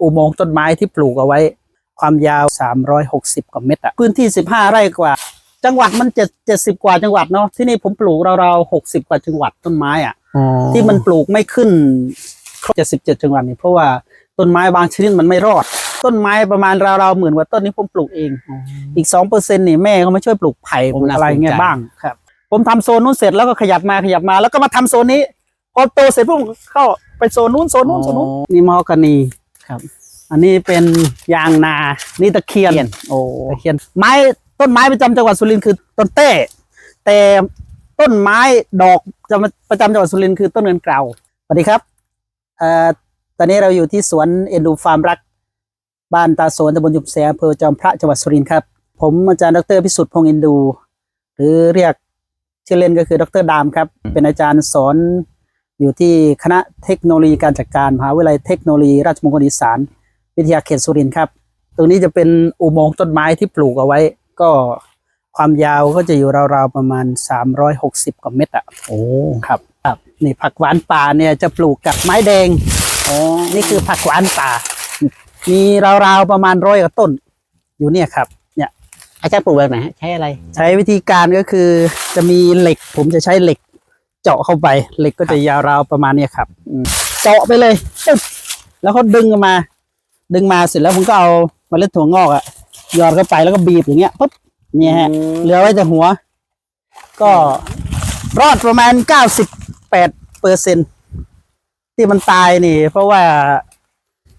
อุโมงค์ต้นไม้ที่ปลูกเอาไว้ ความยาว 360 กว่าเมตรอะพื้นที่ 15 ไร่กว่า จังหวัดมันเจ็ดเจ็ดสิบกว่าจังหวัดเนาะที่นี่ผมปลูกราวๆ60กว่าจังหวัดต้นไม้อะที่มันปลูกไม่ขึ้นครบ77จังหวัดนี่เพราะว่าต้นไม้บางชนิดมันไม่รอด ต้นไม้ประมาณราวๆหมื่นกว่าต้นนี้ผมปลูกเอง อีกสองเปอร์เซ็นต์นี่แม่เขามาช่วยปลูกไผ่ปลูกอะไรเงี้ยบ้างครับ ผมทำโซนนู้นเสร็จแล้วก็ขยับมาขยับมาแล้วก็มาทำโซนนี้พอโตเสร็จปุ๊บเข้าไปโซนนู้นโซนนู้นโซนนู้นนี่มอคานี ครับ อันนี้เป็นยางนา นี่ตะเคียน โอ้ตะเคียน ไม้ต้นไม้ประจำจังหวัดสุรินทร์คือต้นเต้ แต่ต้นไม้ดอกจะประจำจังหวัดสุรินทร์คือต้นเงินเกลาสวัสดีครับเอ่อตอนนี้เราอยู่ที่สวนเอ็นดูฟาร์มรัก บ้านตาโสนตำบลยุบแสอำเภอจอมพระจังหวัดสุรินทร์ครับ ผมอาจารย์ดรพิสุทธิ์พงษ์อินดู หรือเรียกชื่อเล่นก็คือดรดามครับ เป็นอาจารย์สอน อยู่ที่คณะเทคโนโลยีการจัดการมหาวิทยาลัยเทคโนโลยีราชมงคลอีสานวิทยาเขตสุรินทร์ครับ ตรงนี้จะเป็นอุโมงค์ต้นไม้ที่ปลูกเอาไว้ ก็ความยาวก็จะอยู่ราวๆประมาณ 360 กว่าเมตรอะโอ้ครับครับนี่ผักหวานป่าเนี่ยจะปลูกกับไม้แดงโอ้นี่คือผักหวานป่า มีราวๆประมาณร้อยกว่าต้น อยู่เนี่ยครับเนี่ยอาจารย์ปลูกแบบไหนฮะใช้อะไร ใช้วิธีการก็คือจะมีเหล็ก ผมจะใช้เหล็ก เจาะเข้าไปเหล็กก็จะยาวราวประมาณเนี้ยครับอืมเจาะไปเลยปึ๊บแล้วก็ดึงออกมา ดึงมาเสร็จแล้วผมก็เอาเมล็ดถั่วงอกอะหยอดเข้าไปแล้วก็บีบอย่างเงี้ยปุ๊บเนี่ยฮะเหลือไว้แต่หัว ก็รอดประมาณเก้าสิบแปดเปอร์เซ็นที่มันตายนี่ เพราะว่า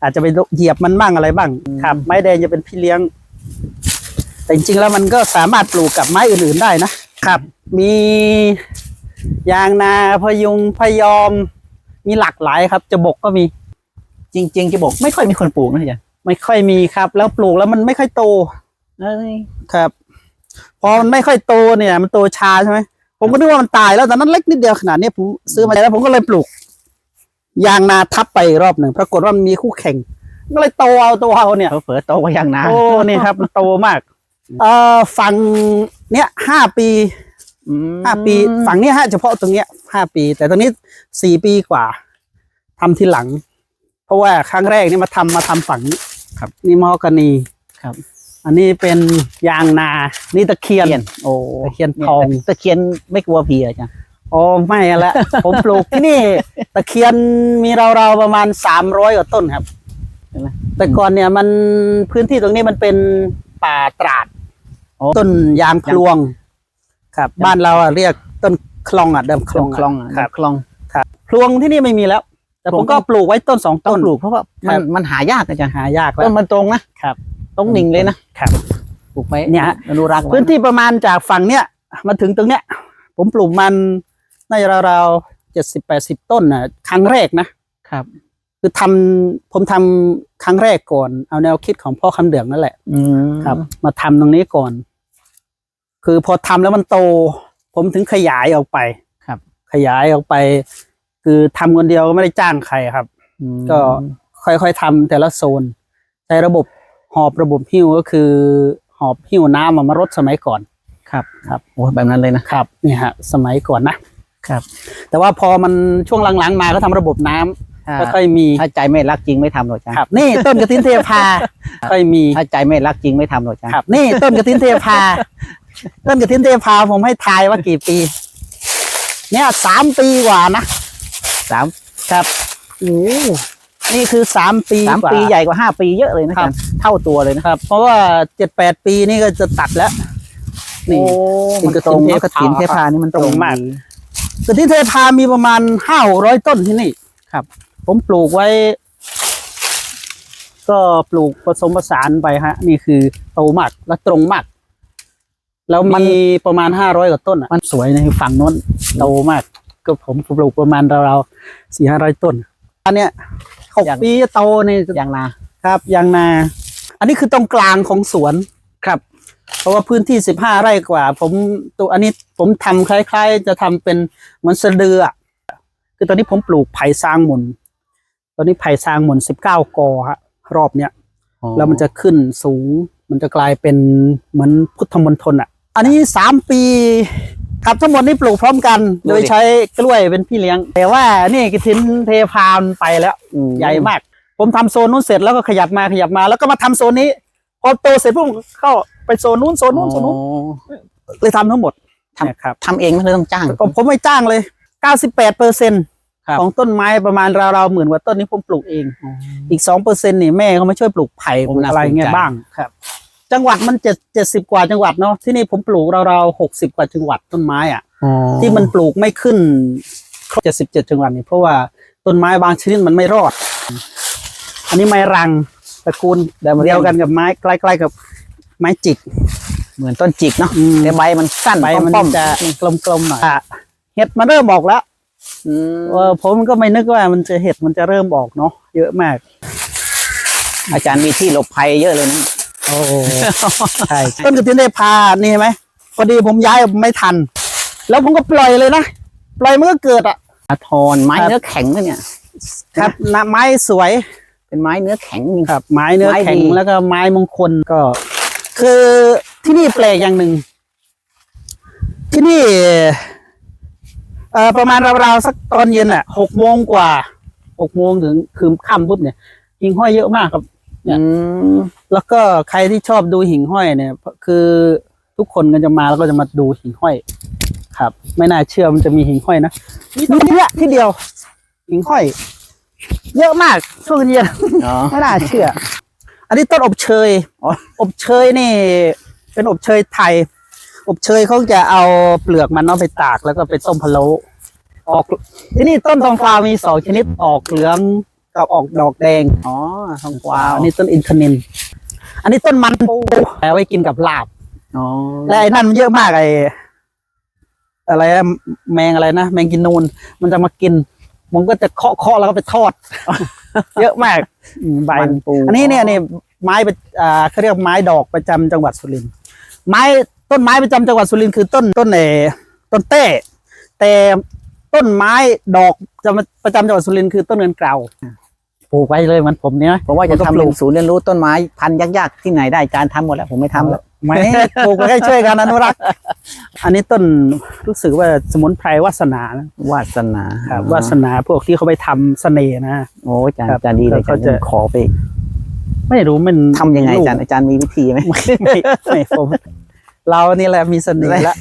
อาจจะไปเหยียบมันบ้างอะไรบ้าง ครับ ไม้แดงจะเป็นพี่เลี้ยง แต่จริงๆแล้วมันก็สามารถปลูกกับไม้อื่นๆได้นะครับ มี ยางนาพยุงพยอม มีหลากหลายครับ จะบกก็มี จริง ๆ จะบอกไม่ค่อยมีคนปลูกนะอาจารย์ไม่ค่อยมีครับ แล้วปลูกแล้วมันไม่ค่อยโตเอ้ยครับพอมันไม่ค่อยโตเนี่ย มันโตช้าใช่ไหมผมก็นึกว่ามันตายแล้วแต่นั้นเล็กนิดเดียวขนาดนี้ผมซื้อมาแล้วผมก็เลยปลูก ยางนาทับไปอีกรอบหนึ่งปรากฏว่ามันมีคู่แข่งก็เลยโตเอาโตเอาเนี่ยเขาเผลอโตกว่าอย่างนาโอ้นี่ครับ มันโตมาก เอ่อฝั่งเนี้ยห้าปีอืม ห้าปีฝั่งเนี้ยฮะเฉพาะตรงเนี้ยห้าปี แต่ตรงนี้สี่ปีกว่าทำทีหลัง เพราะว่าครั้งแรกนี่มาทำมาทำฝั่งนี้ครับ นี่มอคานีครับ อันนี้เป็นยางนา นี่ตะเคียนเคียน โอ้ตะเคียนทองตะเคียนไม่กลัวผีเหรออาจารย์อ๋อไม่อะละผมปลูกที่นี่ ตะเคียนมีราวๆประมาณสามร้อยกว่าต้นครับเห็นไหมแต่ก่อนเนี่ยมันพื้นที่ตรงนี้มันเป็นป่าตราดโอ้ต้นยางพลวง ครับบ้านเราอะเรียกต้นคลองอะเดิมคคลลอองงอะคลองอะครับคลองครับพลวงที่นี่ไม่มีแล้ว แต่ผมก็ปลูกไว้ต้นสองต้อต้งนปลูกเพราะว่าครัมันบมันหายากอาจารย์หายากแล้ต้วนมันตรงนะครับตรงหนิ่งเลยนะครับปลูกไว้เนี่ยฮะอนุรักษ์ไว้พื้นที่ประมาณจากฝั่งเนี้ยมาถึงตรงเนี้ย ผมปลูกมันน่าจะราวๆเจ็ดสิบแปดสิบต้นนะครั้งแรกนะครับ คือทำผมทำครั้งแรกก่อน เอาแนวคิดของพ่อคำเดืองนั่นแหละ อืมครับ มาทำตรงนี้ก่อน คือพอทำแล้วมันโต ผมถึงขยายออกไปครับ ขยายออกไป คือทำคนเดียวก็ไม่ได้จ้างใครครับอืมก็ค่อยๆทำแต่ละโซนใช้ระบบหอบระบบหิ้วก็คือ หอบหิ้วน้ำมามารดสมัยก่อนครับครับโอ้แบบนั้นเลยนะครับเนี่ยฮะ สมัยก่อนนะครับ แต่ว่าพอมันช่วงหลังๆมาก็ทำระบบน้ำถ้าก็ค่อยมีถ้าใจไม่รักจริงไม่ทำหรอกอาจารย์ครับ นี่ต้นกระถินเทพาค่อยมีถ้าใจไม่รักจริงไม่ทำหรอกอาจารย์ครับ นี่ต้นกระถินเทพา ต้นกระถินเทพาผมให้ทายว่ากี่ปี เนี่ยสามปีกว่านะสามครับโอ้นี่คือสามปีสามกว่าปีใหญ่กว่าห้าปีเยอะเลยนะอาจารย์เท่าตัวเลยนะครับ เพราะว่าเจ็ดแปดปีนี่ก็จะตัดแล้วนี่มันกระถินเทพกระถินเทพานี่มันตรงมากดีกระถินเทพามีประมาณห้าร้อยต้นที่นี่ครับ ผมปลูกไว้ ก็ปลูกผสมผสานไปฮะ นี่คือโตมากและตรงมาก แล้วมีประมาณห้าร้อยกว่าต้นอะมันสวยในฝั่งโน้นโตมาก ก็ผมปลูกประมาณราวๆสี่ห้าร้อยต้น อันเนี้ยหกปีจะโตในยางนาครับยางนา อันนี้คือตรงกลางของสวนครับ เพราะว่าพื้นที่สิบห้าไร่กว่า ผมตัวอันนี้ผมทำคล้าย ๆ จะทำเป็นเหมือนสะเดืออะคือตอนนี้ผมปลูกไผ่ซางหมุน ตอนนี้ไผ่ซางหมุนสิบเก้ากอฮะรอบเนี้ยแล้วมันจะขึ้นสูง มันจะกลายเป็นเหมือนพุทธมณฑลอะ อันนี้สามปีครับทั้งหมดนี้ปลูกพร้อมกัน โดยใช้กล้วยเป็นพี่เลี้ยง แต่ว่านี่กระถินเทพามนไปแล้วอืมใหญ่มาก ผมทำโซนนู้นเสร็จแล้วก็ขยับมาขยับมา แล้วก็มาทำโซนนี้ พอโตเสร็จปุ๊บเข้าไปโซนนู้นโซนนู้นโซนนู้นอ๋อเลยทำทั้งหมดทำเนี่ยครับทำเองไม่ได้ต้องจ้างก็ผมไม่จ้างเลย 98เปอร์เซ็นครับของต้นไม้ประมาณราวๆหมื่นกว่าต้นนี้ผมปลูกเอง อีก2เปอร์เซ็นนี่แม่เขามาช่วยปลูกไผ่ปลูกอะไรเงี้ยบ้างครับ จังหวัดมันเจ็ดเจ็ดสิบกว่าจังหวัดเนาะที่นี่ผมปลูกราวๆหกสิบกว่าจังหวัดต้นไม้อะที่มันปลูกไม่ขึ้นครบเจ็ดสิบเจ็ดจังหวัดนี่เพราะว่าต้นไม้บางชนิดมันไม่รอด อันนี้ไม้รังตระกูลเดียวกันกับไม้ใกล้ๆกับไม้จิก เหมือนต้นจิกเนาะอืมแต่ใบมันสั้นใบมันป้อมจะกลมๆหน่อยอะเห็ดมันเริ่มออกแล้วอืมเออผมก็ไม่นึกว่ามันจะเห็ดมันจะเริ่มออกเนาะเยอะมาก อาจารย์มีที่หลบภัยเยอะเลยนะ โอ้ใช่ต้นกระถินได้พานี่เห็นไหมพอดีผมย้ายไม่ทัน แล้วผมก็ปล่อยเลยนะ ปล่อยมันก็เกิดอะอาทรไม้ครับเนื้อแข็งนะเนี่ย ครับนะไม้สวย เป็นไม้เนื้อแข็งจริงครับ ไม้เนื้อไม้แข็งดีแล้วก็ไม้มงคลก็ คือที่นี่แปลกอย่างหนึ่ง ที่นี่เอ่อประมาณราวๆสักตอนเย็นอะหกโมงกว่าหกโมงถึงคืนค่ำปุ๊บเนี่ยหิ่งห้อยเยอะมากครับ อืมแล้วก็ใครที่ชอบดูหิ่งห้อยเนี่ย คือทุกคนก็จะมาแล้วก็จะมาดูหิ่งห้อย ครับ ไม่น่าเชื่อมันจะมีหิ่งห้อยนะมีตรงนี้แหละที่เดียว หิ่งห้อย เยอะมากช่วงเย็นอ๋อไม่น่าเชื่อ อันนี้ต้นอบเชยอ๋ออบเชยนี่ เป็นอบเชยไทย อบเชยเขาจะเอาเปลือกมันเนาะไปตากแล้วก็ไปต้มพะโล้ออกที่นี่ต้นทองฟ้ามีสองชนิดออกเหลือง กับออกดอกแดง อ๋อทองกว้าวาวอันนี้ต้นอินทนิน อันนี้ต้นมันปูเอาไว้กินกับลาบอ๋อและไอ้นั่นมันเยอะมากไอ้อะไรนะแมงอะไรนะ แมงกินนูน มันจะมากินผมก็จะเคาะเคาะแล้วก็ไปทอด เยอะมากอืมใบมันปูอันนี้เนี่ยเนี่ยไม้ประอ่าเขาเรียกไม้ดอกประจำจังหวัดสุรินทร์ไม้ต้นไม้ประจำจังหวัดสุรินทร์คือต้นต้นเออต้นเต้ แต่ต้นไม้ดอกจะประจำจังหวัดสุรินทร์คือต้นเงินเกลา ปลูกไว้เลยเหมือนผมเนี่ยผมว่าจะผมก็ทำปลูเป็นกศูนย์เรียนรู้ต้นไม้พันธุ์ยากๆที่ไหนได้อาจารย์ทำหมดแล้วผมไม่ทำแล้วไม่ปลูกไว้ให้ช่วยกันอนุรักษ์อันนี้ต้นรู้สึกว่าสมุนไพรวาสนานะวาสนาครับวาสนาพวกที่เขาไปทำเสน่ห์นะโอ้อาจารย์ครับอาจารย์ดีเลยอาเขาจารย์จะขอไป ไม่รู้มันทำยังไงลูกอาจารย์อาจารย์มีวิธีไหมไม่ไม่ไม่ผมเรานี่แหละมีเสน่ห์ละ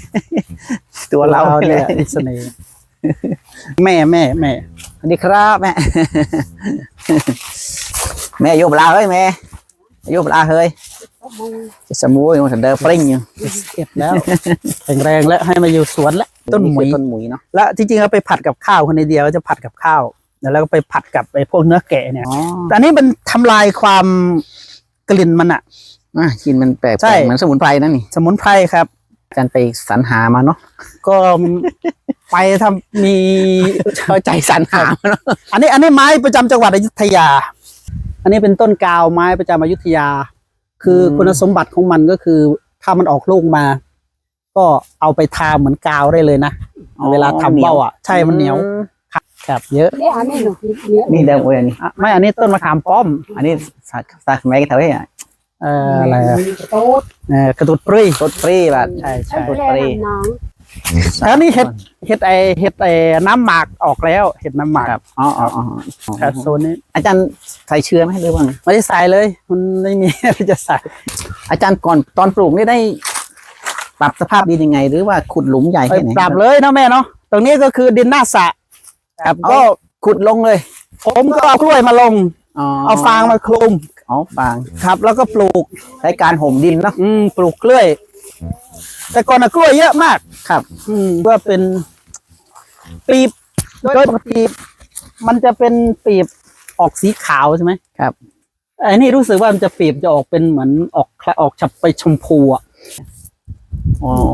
ตัวเราเนี่เนี่ยยแหละมีเสน่ห์แม่แม่แม่ส วัสดีครับ แม่ แม่โยบลาเฮ้ยแม่โยบลาเฮ้ยจะสมูยมันเดินปริ้งอยู่เก็บแล้วแข็งแรงแล้วให้มาอยู่สวนแล้วต้นหมุยต้นหมุยเนาะแล้วที่จริงเอาไปผัดกับข้าวคนเดียวจะผัดกับข้าวแล้วก็ไปผัดกับไอ้พวกเนื้อแกะเนี่ยอ๋อแต่อันนี้มันทำลายความกลิ่นมันอะอะกินมันแปลกๆใช่เหมือนสมุนไพรนั่นนี่สมุนไพรครับอาจารย์ไปสรรหามาเนาะ ก็ไปทำมีเข้าใจสรรหามาเนาะอันนี้อันนี้ไม้ประจำจังหวัดอยุธยา อันนี้เป็นต้นกาวไม้ประจำอยุธยา คืออคุณสมบัติของมันก็คือ ถ้ามันออกลูกมา ก็เอาไปทาเหมือนกาวได้เลยนะเวลาทำเบ้าอะใช่มันเหนียวครับเยอะนี่อันนี้หนูคิดเนี่ยนี่เดิมโอ้ยอันนี้อะไม่อันนี้ต้นมะขามป้อมอันนี้สักสักแม่กันเถอะอะเอ่ออะไรอะโต๊ดเอ่อกระตุดปรี ต้นปรีแบบใช่ใช่ใช่แค่น้อง แล้วนี่เห็ดเห็ดไอเห็ดไอน้ำหมากออกแล้ว เห็ดน้ำหมากครับอ๋ออ๋ออ๋อครับโซนนี้ อาจารย์ใส่เชื้อไหมหรือว่าไงไม่ได้ใส่เลย มันไม่มีอะไรจะใส่ อาจารย์ก่อนตอนปลูกนี่ได้ ปรับสภาพดินยังไง หรือว่าขุดหลุมใหญ่ไปแค่ไหนปรับเลยเนาะแม่เนาะตรงนี้ก็คือดินหน้าสระครับก็ก็ขุดลงเลย ผมก็เอากล้วยมาลงอ๋อเอาฟางมาคลุมอ๋อฟางครับ แล้วก็ปลูกใช้การห่มดินเนาะอืมปลูกกล้วย แต่ก่อนอะกล้วยเยอะมากครับ อืมว่าเป็นปีบโดยปกติมันจะเป็นปีบออกสีขาวใช่ไหมครับไอ้นี่รู้สึกว่ามันจะปีบจะออกเป็นเหมือนออกคล้ายออกฉับไปชมพูอะอ๋อ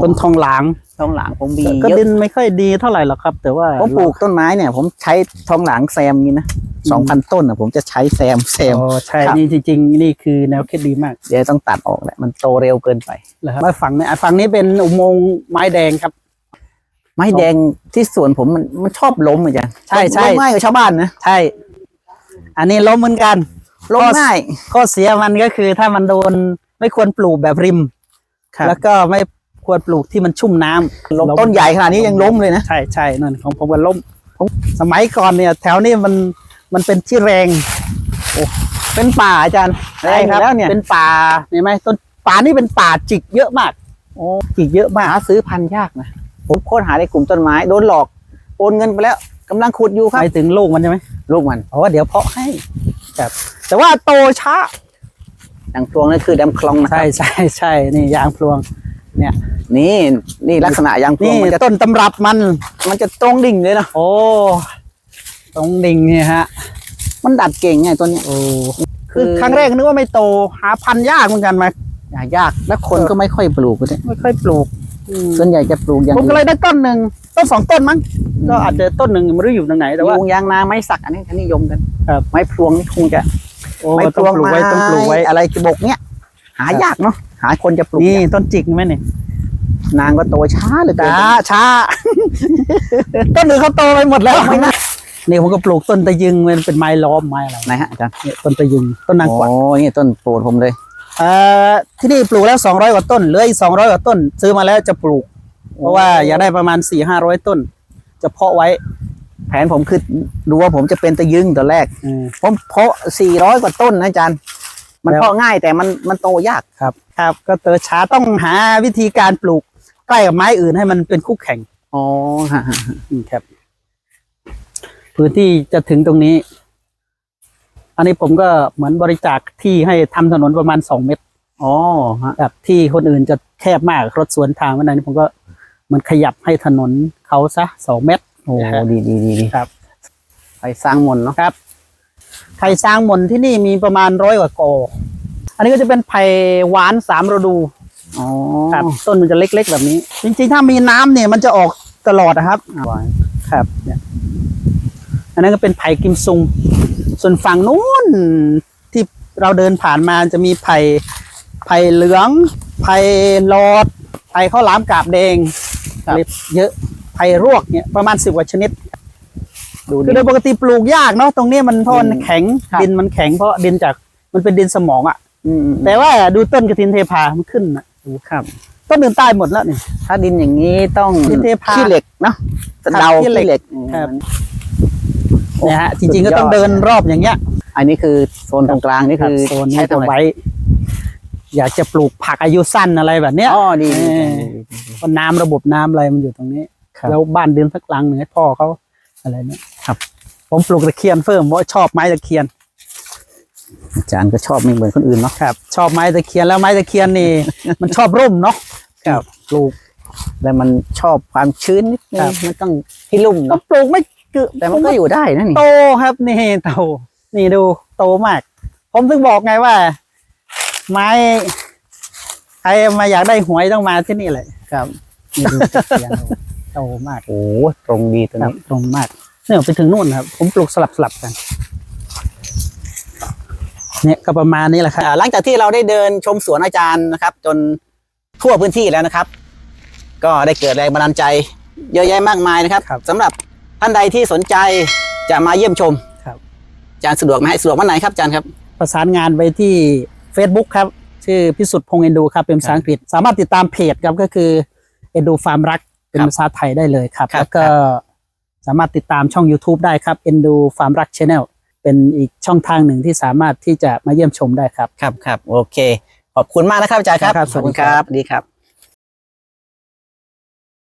ต้นทองหลางทองหลางผมมีก็เยอะดินไม่ค่อยดีเท่าไหร่หรอกครับ แต่ว่าผมปลูกต้นไม้เนี่ย ผมใช้ทองหลางแซมนี่นะสองพันต้นอะผมจะใช้แซมแซมอ๋อใช่ครับนี่จริง ๆ นี่คือแนวคิดดีมาก เดี๋ยวต้องตัดออกแหละมันโตเร็วเกินไปเลยครับมาฝั่งนี้อะฝั่งนี้เป็นอุโมงค์ไม้แดงครับ ไม้แดงที่สวนผมมันมันชอบล้มอาจารย์ใช่ใช่ล้มง่ายกว่าชาวบ้านนะใช่ อันนี้ล้มเหมือนกันล้มง่ายข้อเสียมันก็คือถ้ามันโดนไม่ควรปลูกแบบริม แล้วก็ไม่ควรปลูกที่มันชุ่มน้ำล้มต้นใหญ่ขนาดนี้ยังล้มเลยนะ ใช่ใช่นั่นของผมก็ล้มผมสมัยก่อนเนี่ย แถวนี้มันมันเป็นที่แรงเป็นป่าอาจารย์ใช่ครับแล้วเนี่ย เป็นป่าเห็นไหมต้นป่านี่เป็นป่าจิกเยอะมากโอ้จิกเยอะมากหาซื้อพันธุ์ยากนะผมโค้นหาในกลุ่มต้นไม้โดนหลอกโอนเงินไปแล้วกำลังขุดอยู่คหรับมายถึงลูกมันใช่ไหมลูกมัน เพราะว่าเดี๋ยวเพาะให้ครับแต่ว่าโตช้า ดังพวงนั่นคือดำคลองนะครัใช่บใช่ใช่นี่ยางพลวงนี่นี่ลักษณะยางพวนี่งมันจะต้นตำรับมัน มันจะตรงดิ่งเลยเนาะโอ้ตรงดิ่งเนี่ยฮะมันดัดเก่งไงตัวเนี้ย โอ้คือครั้งแรกนึกว่าไม่โตหาพันธุ์ยากเหมือนกันมาหายาก แล้วคนก็ไม่ค่อยปลูกเลยไม่ค่อยปลูกอืมส่วนใหญ่จะปลูกอย่างผมก็เลยได้ต้นหนึ่งต้นสองต้นมั้งมก็อาจจะต้นหนึ่งไม่รู้อยู่ตรงไหนแต่ว่ายุงยางนาไม้สักอันนี้เขานิยมกันครับ ไม้พลวงนี่คงจะ โอ้ไม้พต้องลวงปลูกไว้ต้องปลูกไว้ อะไรจะบกเนี้ยหายากเนาะหาคนจะปลูกนี่ยากต้นจิกไหมนี่นางก็โตช้าเหลยช้าช้า ต้นอื่นเขาโตไปหมดแล้วนี่ผมก็ปลูกต้นตะยึงมันเป็นไม้ล้อมไม้อะไรไหนฮะอาจารย์เนี่ยต้นตะยึงต้นนางกวักโอ้นี่ต้นโปรดผมเลย เอ่อที่นี่ปลูกแล้วสองร้อยกว่าต้นเหลืออีกสองร้อยกว่าต้น ซื้อมาแล้วจะปลูก เพราะว่าอยากได้ประมาณสี่ห้าร้อยต้น จะเพาะไว้ แผนผมคือดูว่าผมจะเป็นตะยึงตัวแรกอืม ผมเพาะ400กว่าต้นนะอาจารย์ มันแล้ว เพาะง่ายแต่มันมันโตยาก ครับ ครับ ก็เตอช้าต้องหาวิธีการปลูกใกล้กับไม้อื่นให้มันเป็นคู่แข่งอ๋อฮะฮะอืมครับ พื้นที่จะถึงตรงนี้ อันนี้ผมก็เหมือนบริจาคที่ให้ทำถนนประมาณสองเมตรอ๋อฮะแบบที่คนอื่นจะแคบมากรถสวนทางวันนั้นผมก็เหมันขยับให้ถนนเขาซะสองเมตร โอ้นะฮะ ดีดีดีดีครับไปสร้างมนต์เนาะครับ ไผ่สร้างมนที่นี่มีประมาณร้อยกว่ากออันนี้ก็จะเป็นไผ่หวานสามฤดู อ๋อครับต้นมันจะเล็ก ๆ แบบนี้ จริงๆ ถ้ามีน้ำเนี่ยมันจะออกตลอดนะครับครับเนี่ยอันนั้นก็เป็นไผ่กิมซุง ส่วนฝั่งนู้นที่เราเดินผ่านมาจะมีไผ่ไผ่เหลือง ไผ่หลอด ไผ่ข้าวหลามกาบแดงอะไรเยอะ ไผ่รวกเนี่ยประมาณสิบกว่าชนิดดูคืดีอโดยปกติปลูกยากเนาะตรงนี้มันเพราะมันดินแข็งครับดินมันแข็งเพราะดินจากมันเป็นดินสมองอะ่ะอืมแต่ว่าดูต้นกระถินเทพามันขึ้นอะดูครับต้นอื่นตายหมดแล้วนี่ถ้าดินอย่างนี้ต้องดินเทพาขี้เหล็กเนาะครับเดาขี้ขี้เหล็กเหล็กครับโอ้นะฮะจริงๆก็สุดยอดต้องเดินรอบอย่างเงี้ย อันนี้คือโซนตรงกลางนี่ครับคือโซนนี้ใช้จะทำอะไรไว้ อยากจะปลูกผักอายุสั้นอะไรแบบเนี้ยอ๋อดีเออเพราะน้ำระบบน้ำอะไรมันอยู่ตรงนี้ ครับ แล้วบ้านเดินสักหลังหนึ่งให้พ่อเขาอะไรเนี่ยครับ ผมปลูกตะเคียนเฟิ่มเพราะชอบไม้ตะเคียนอาจารย์ก็ชอบไม่เหมือนคนอื่นเนาะครับ ชอบไม้ตะเคียนแล้วไม้ตะเคียนนี่ มันชอบร่มเนาะครับปลูกแล้วมันชอบความชื้นนิดนึครังบมันต้องที่ลุ่มก็เนาะปลูกไม่เกือบแต่มันก็อยู่ได้นะนี่โตครับนี่โตนี่ดูโตมาก ผมถึงบอกไงว่า ไม้ใครมาอยากได้หวยต้องมาที่นี่แหละครับนี่ดูตะเคียน โตมากโอ้ตรงดีตัวครับนี้ตรงมากเนี่ยไปถึงนู่นครับ ผมปลูกสลับสลับๆกัน เนี่ยก็ประมาณนี้แหละครับอ่าหลังจากที่เราได้เดินชมสวนอาจารย์นะครับ จนทั่วพื้นที่แล้วนะครับ ก็ได้เกิดแรงบันดาลใจ เยอะแยะมากมายนะครับครับสำหรับท่านใดที่สนใจจะมาเยี่ยมชมครับ อาจารย์สะดวกไหมฮะสะดวกวันไหนครับอาจารย์ครับ ประสานงานไปที่ Facebook ครับ ชื่อพิสุทธิ์พงษ์เอ็นดูครับ เป็นภาษาอังกฤษ สามารถติดตามเพจครับก็คือเอ็นดูฟาร์มรัก เป็นครับภาษาไทยได้เลยครับครับแล้วก็ครับสามารถติดตามช่อง YouTube ได้ครับเอ็นดูฟาร์มรักชาแนลเป็นอีกช่องทางหนึ่งที่สามารถที่จะมาเยี่ยมชมได้ครับ ครับครับโอเค ขอบคุณมากนะครับอาจารย์ครับ ครับสวัสดีครับสวัสดีครับ